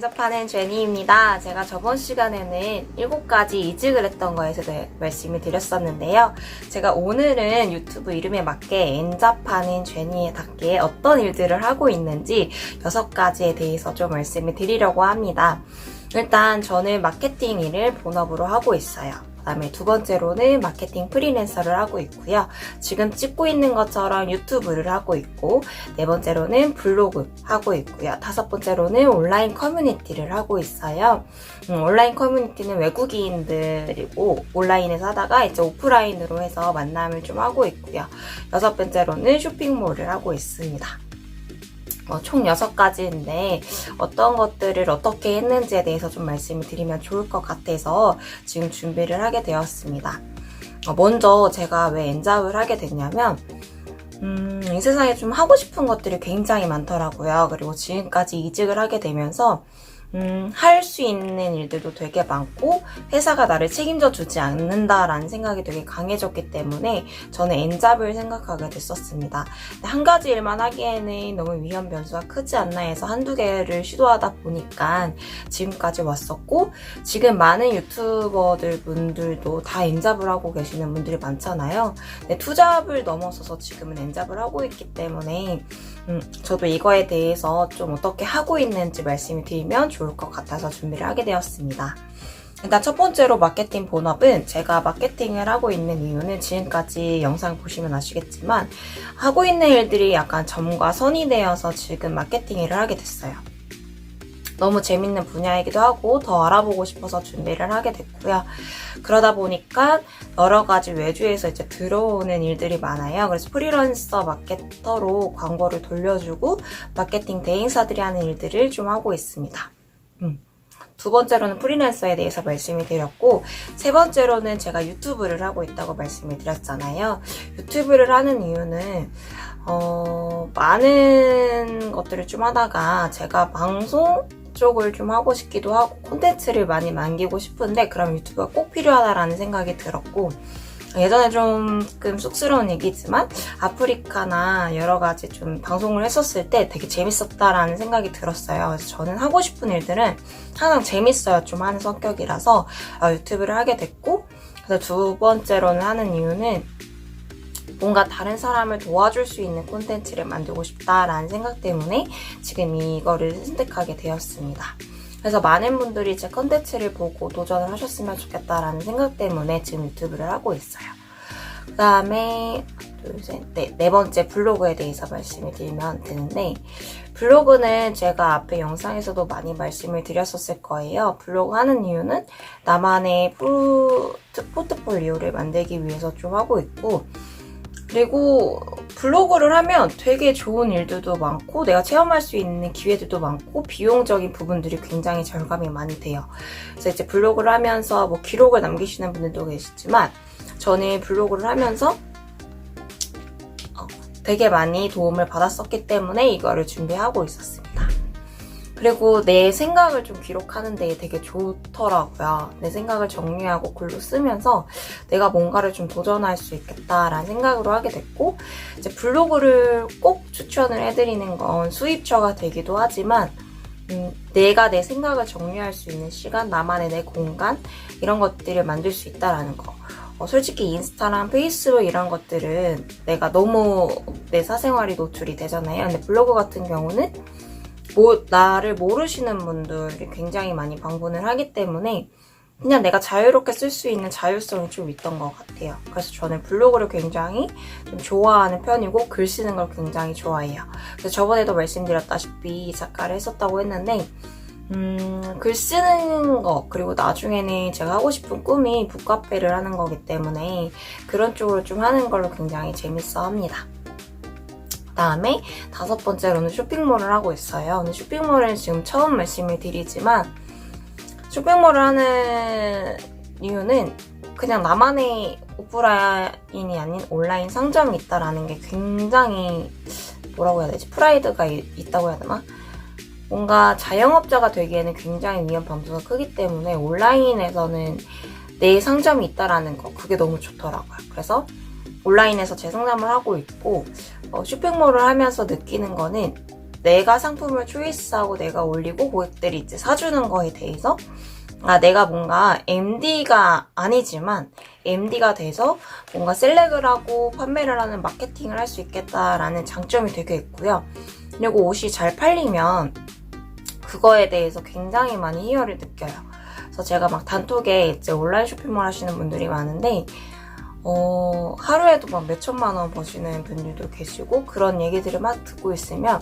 엔접하는 제니입니다. 제가 저번 시간에는 7가지 이직을 했던 거에서 대- 말씀을 드렸었는데요. 제가 오늘은 유튜브 이름에 맞게 엔접하는 제니답게 어떤 일들을 하고 있는지 6가지에 대해서 좀 말씀을 드리려고 합니다. 일단 저는 마케팅 일을 본업으로 하고 있어요. 그다음에 두 번째로는 마케팅 프리랜서를 하고 있고요. 지금 찍고 있는 것처럼 유튜브를 하고 있고 네 번째로는 블로그 하고 있고요. 다섯 번째로는 온라인 커뮤니티를 하고 있어요. 음, 온라인 커뮤니티는 외국인들이고 온라인에서 하다가 이제 오프라인으로 해서 만남을 좀 하고 있고요. 여섯 번째로는 쇼핑몰을 하고 있습니다. 어, 총 6가지인데 어떤 것들을 어떻게 했는지에 대해서 좀 말씀을 드리면 좋을 것 같아서 지금 준비를 하게 되었습니다. 어, 먼저 제가 왜 엔잡을 하게 됐냐면 음, 이 세상에 좀 하고 싶은 것들이 굉장히 많더라고요. 그리고 지금까지 이직을 하게 되면서 음, 할 수 있는 일들도 되게 많고 회사가 나를 책임져 주지 않는다라는 생각이 되게 강해졌기 때문에 저는 엔잡을 생각하게 됐었습니다. 한 가지 일만 하기에는 너무 위험 변수가 크지 않나 해서 한두 개를 시도하다 보니까 지금까지 왔었고 지금 많은 유튜버들 분들도 다 엔잡을 하고 계시는 분들이 많잖아요. 투잡을 넘어서서 지금은 엔잡을 하고 있기 때문에 음, 저도 이거에 대해서 좀 어떻게 하고 있는지 말씀을 드리면 좋을 것 같아서 준비를 하게 되었습니다. 일단 첫 번째로 마케팅 본업은 제가 마케팅을 하고 있는 이유는 지금까지 영상 보시면 아시겠지만 하고 있는 일들이 약간 점과 선이 되어서 지금 마케팅 일을 하게 됐어요. 너무 재밌는 분야이기도 하고 더 알아보고 싶어서 준비를 하게 됐고요. 그러다 보니까 여러 가지 외주에서 이제 들어오는 일들이 많아요. 그래서 프리랜서 마케터로 광고를 돌려주고 마케팅 대행사들이 하는 일들을 좀 하고 있습니다. 음. 두 번째로는 프리랜서에 대해서 말씀을 드렸고, 세 번째로는 제가 유튜브를 하고 있다고 말씀을 드렸잖아요. 유튜브를 하는 이유는, 어, 많은 것들을 좀 하다가 제가 방송 쪽을 좀 하고 싶기도 하고, 콘텐츠를 많이 남기고 싶은데, 그럼 유튜브가 꼭 필요하다라는 생각이 들었고, 예전에 조금 쑥스러운 얘기지만 아프리카나 여러 가지 좀 방송을 했었을 때 되게 재밌었다라는 생각이 들었어요. 저는 하고 싶은 일들은 항상 재밌어요. 좀 하는 성격이라서 어, 유튜브를 하게 됐고 그래서 두 번째로는 하는 이유는 뭔가 다른 사람을 도와줄 수 있는 콘텐츠를 만들고 싶다라는 생각 때문에 지금 이거를 선택하게 되었습니다. 그래서 많은 분들이 제 컨텐츠를 보고 도전을 하셨으면 좋겠다라는 생각 때문에 지금 유튜브를 하고 있어요. 그 다음에 둘, 셋, 네, 네 번째 블로그에 대해서 말씀을 드리면 되는데 블로그는 제가 앞에 영상에서도 많이 말씀을 드렸었을 거예요. 블로그 하는 이유는 나만의 포트, 포트폴리오를 만들기 위해서 좀 하고 있고 그리고 블로그를 하면 되게 좋은 일들도 많고 내가 체험할 수 있는 기회들도 많고 비용적인 부분들이 굉장히 절감이 많이 돼요. 그래서 이제 블로그를 하면서 뭐 기록을 남기시는 분들도 계시지만 저는 블로그를 하면서 어, 되게 많이 도움을 받았었기 때문에 이거를 준비하고 있었습니다. 그리고 내 생각을 좀 기록하는 데 되게 좋더라고요. 내 생각을 정리하고 글로 쓰면서 내가 뭔가를 좀 도전할 수 있겠다라는 생각으로 하게 됐고, 이제 블로그를 꼭 추천을 해드리는 건 수입처가 되기도 하지만, 음, 내가 내 생각을 정리할 수 있는 시간, 나만의 내 공간, 이런 것들을 만들 수 있다라는 거. 어, 솔직히 인스타랑 페이스북 이런 것들은 내가 너무 내 사생활이 노출이 되잖아요. 근데 블로그 같은 경우는 뭐, 나를 모르시는 분들이 굉장히 많이 방문을 하기 때문에 그냥 내가 자유롭게 쓸 수 있는 자율성이 좀 있던 것 같아요. 그래서 저는 블로그를 굉장히 좀 좋아하는 편이고 글 쓰는 걸 굉장히 좋아해요. 그래서 저번에도 말씀드렸다시피 작가를 했었다고 했는데 음, 글 쓰는 거, 그리고 나중에는 제가 하고 싶은 꿈이 북카페를 하는 거기 때문에 그런 쪽으로 좀 하는 걸로 굉장히 재밌어 합니다. 다음에 다섯 번째로는 쇼핑몰을 하고 있어요. 근데 쇼핑몰은 지금 처음 말씀을 드리지만 쇼핑몰을 하는 이유는 그냥 나만의 오프라인이 아닌 온라인 상점이 있다라는 게 굉장히 뭐라고 해야 되지? 프라이드가 이- 있다고 해야 되나? 뭔가 자영업자가 되기에는 굉장히 위험 변수가 크기 때문에 온라인에서는 내 상점이 있다라는 거 그게 너무 좋더라고요. 그래서 온라인에서 제 상담을 하고 있고 어, 쇼핑몰을 하면서 느끼는 거는 내가 상품을 초이스하고 내가 올리고 고객들이 이제 사주는 거에 대해서 아, 내가 뭔가 MD가 아니지만 MD가 돼서 뭔가 셀렉을 하고 판매를 하는 마케팅을 할 수 있겠다라는 장점이 되게 있고요. 그리고 옷이 잘 팔리면 그거에 대해서 굉장히 많이 희열을 느껴요. 그래서 제가 막 단톡에 이제 온라인 쇼핑몰 하시는 분들이 많은데, 어, 하루에도 막 몇천만 원 버시는 분들도 계시고, 그런 얘기들을 막 듣고 있으면,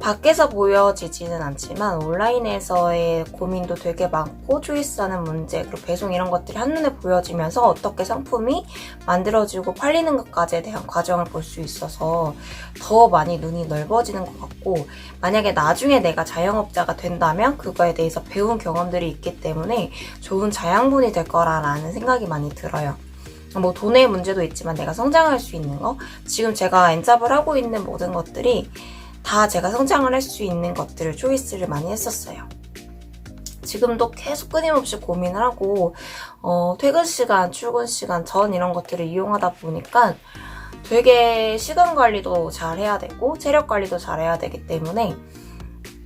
밖에서 보여지지는 않지만 온라인에서의 고민도 되게 많고 초이스하는 문제 그리고 배송 이런 것들이 한눈에 보여지면서 어떻게 상품이 만들어지고 팔리는 것까지에 대한 과정을 볼 수 있어서 더 많이 눈이 넓어지는 것 같고 만약에 나중에 내가 자영업자가 된다면 그거에 대해서 배운 경험들이 있기 때문에 좋은 자양분이 될 거라는 생각이 많이 들어요. 뭐 돈의 문제도 있지만 내가 성장할 수 있는 거 지금 제가 엔잡을 하고 있는 모든 것들이 다 제가 성장을 할 수 있는 것들을 초이스를 많이 했었어요. 지금도 계속 끊임없이 고민을 하고 어, 퇴근 시간, 출근 시간 전 이런 것들을 이용하다 보니까 되게 시간 관리도 잘 해야 되고 체력 관리도 잘 해야 되기 때문에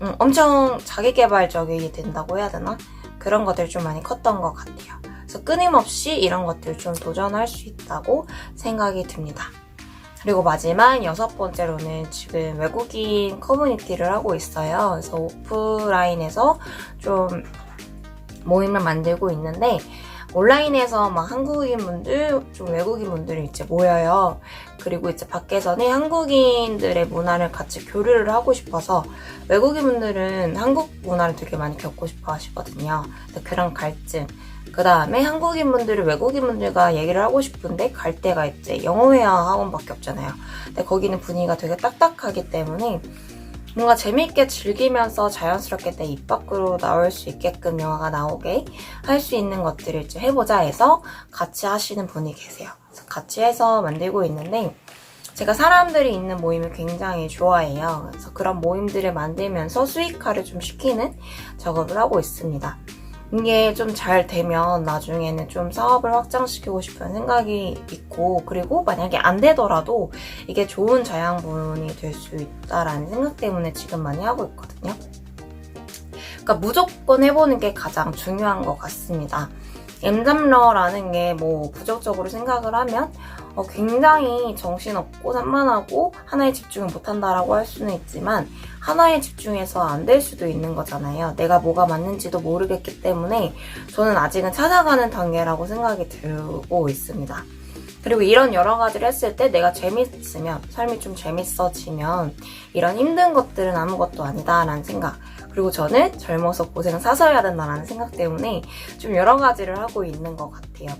음, 엄청 자기 개발적이 된다고 해야 되나? 그런 것들이 좀 많이 컸던 것 같아요. 그래서 끊임없이 이런 것들을 좀 도전할 수 있다고 생각이 듭니다. 그리고 마지막 여섯 번째로는 지금 외국인 커뮤니티를 하고 있어요. 그래서 오프라인에서 좀 모임을 만들고 있는데 온라인에서 막 한국인 분들, 좀 외국인 분들이 이제 모여요. 그리고 이제 밖에서는 한국인들의 문화를 같이 교류를 하고 싶어서 외국인 분들은 한국 문화를 되게 많이 겪고 싶어 하시거든요. 그런 갈증. 그 다음에 한국인 분들이 외국인 분들과 얘기를 하고 싶은데 갈 때가 이제 영어회화 학원밖에 없잖아요. 근데 거기는 분위기가 되게 딱딱하기 때문에 뭔가 재미있게 즐기면서 자연스럽게 내 입 밖으로 나올 수 있게끔 영화가 나오게 할 수 있는 것들을 이제 해보자 해서 같이 하시는 분이 계세요. 같이 해서 만들고 있는데 제가 사람들이 있는 모임을 굉장히 좋아해요. 그래서 그런 모임들을 만들면서 수익화를 좀 시키는 작업을 하고 있습니다. 이게 좀 잘 되면 나중에는 좀 사업을 확장시키고 싶은 생각이 있고 그리고 만약에 안 되더라도 이게 좋은 자양분이 될 수 있다라는 생각 때문에 지금 많이 하고 있거든요. 그러니까 무조건 해보는 게 가장 중요한 것 같습니다. 엠잡러라는 게 뭐 부정적으로 생각을 하면 어, 굉장히 정신없고 산만하고 하나에 집중을 못한다라고 할 수는 있지만 하나에 집중해서 안 될 수도 있는 거잖아요. 내가 뭐가 맞는지도 모르겠기 때문에 저는 아직은 찾아가는 단계라고 생각이 들고 있습니다. 그리고 이런 여러 가지를 했을 때 내가 재밌으면, 삶이 좀 재밌어지면 이런 힘든 것들은 아무것도 아니다라는 생각. 그리고 저는 젊어서 고생을 사서 해야 된다라는 생각 때문에 좀 여러 가지를 하고 있는 것 같아요.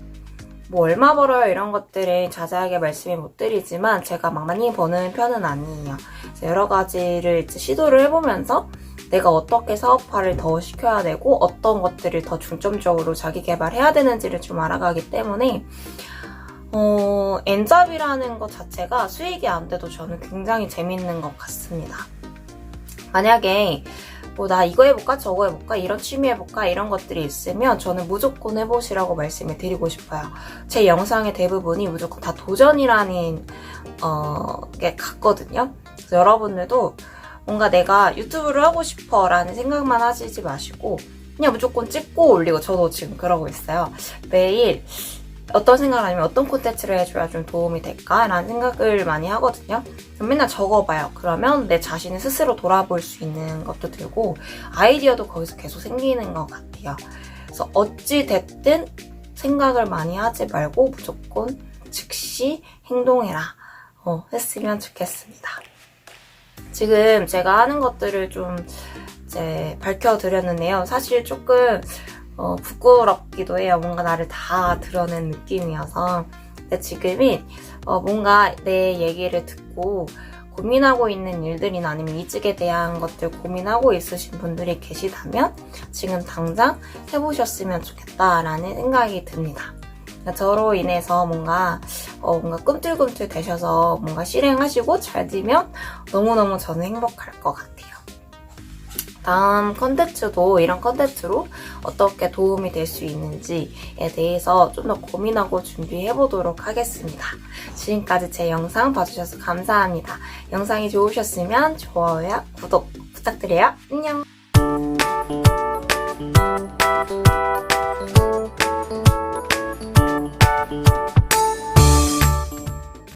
뭐 얼마 벌어요 이런 것들을 자세하게 말씀을 못 드리지만 제가 막 많이 버는 편은 아니에요. 여러 가지를 시도를 해보면서 내가 어떻게 사업화를 더 시켜야 되고 어떤 것들을 더 중점적으로 자기 개발해야 되는지를 좀 알아가기 때문에 어, 엔잡이라는 것 자체가 수익이 안 돼도 저는 굉장히 재밌는 것 같습니다. 만약에 뭐 나 이거 해볼까 저거 해볼까 이런 취미 해볼까 이런 것들이 있으면 저는 무조건 해보시라고 말씀을 드리고 싶어요. 제 영상의 대부분이 무조건 다 도전이라는 어, 게 같거든요. 그래서 여러분들도 뭔가 내가 유튜브를 하고 싶어 라는 생각만 하시지 마시고 그냥 무조건 찍고 올리고 저도 지금 그러고 있어요. 매일 어떤 생각을 하냐면 어떤 콘텐츠를 해줘야 좀 도움이 될까라는 생각을 많이 하거든요. 맨날 적어봐요. 그러면 내 자신을 스스로 돌아볼 수 있는 것도 들고 아이디어도 거기서 계속 생기는 것 같아요. 그래서 어찌 됐든 생각을 많이 하지 말고 무조건 즉시 행동해라 어, 했으면 좋겠습니다. 지금 제가 하는 것들을 좀 이제 밝혀드렸는데요. 사실 조금 어, 부끄럽기도 해요. 뭔가 나를 다 드러낸 느낌이어서. 근데 지금은 어, 뭔가 내 얘기를 듣고 고민하고 있는 일들이나 아니면 이직에 대한 것들 고민하고 있으신 분들이 계시다면 지금 당장 해보셨으면 좋겠다라는 생각이 듭니다. 그러니까 저로 인해서 뭔가 어, 뭔가 꿈틀꿈틀 되셔서 뭔가 실행하시고 잘 되면 너무너무 저는 행복할 것 같아요. 다음 컨텐츠도 이런 컨텐츠로 어떻게 도움이 될 수 있는지에 대해서 좀 더 고민하고 준비해 보도록 하겠습니다. 지금까지 제 영상 봐주셔서 감사합니다. 영상이 좋으셨으면 좋아요, 구독 부탁드려요. 안녕!